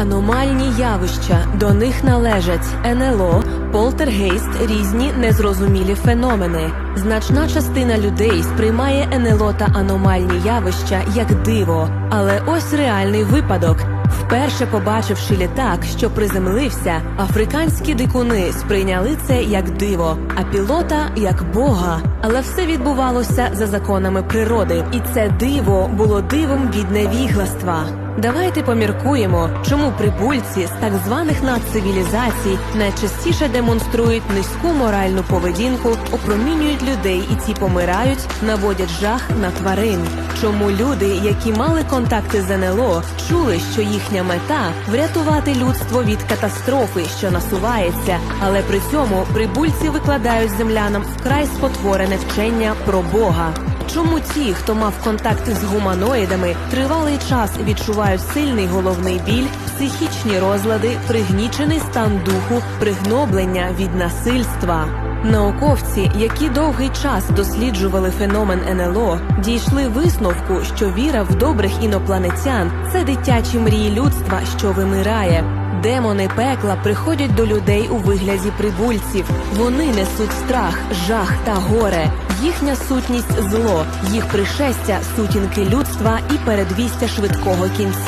Аномальні явища до них належать НЛО, полтергейст, різні незрозумілі феномени. Значна частина людей сприймає НЛО та аномальні явища як диво. Але ось реальний випадок. Вперше побачивши літак, що приземлився, африканські дикуни сприйняли це як диво, а пілота як бога. Але все відбувалося за законами природи, і це диво було дивом від невігластва. Давайте поміркуємо, чому прибульці з так званих надцивілізацій найчастіше демонструють низьку моральну поведінку, опромінюють людей, і ці помирають, наводять жах на тварин. Чому люди, які мали контакти з НЛО, чули, що їхня мета врятувати людство від катастрофи, що насувається, але при цьому прибульці викладають землянам вкрай спотворене вчення про Бога. Чому ті, хто мав контакти з гуманоїдами, тривалий час відчувають сильний головний біль, психічні розлади, пригнічений стан духу, пригноблення від насильства? Науковці, які довгий час досліджували феномен НЛО, дійшли висновку, що віра в добрих інопланетян це дитячі мрії людства, що вимирає. Демони пекла приходять до людей у вигляді прибульців. Вони несуть страх, жах та горе. Їхня сутність зло, їх пришестя сутінки людства і передвістя швидкого кінця.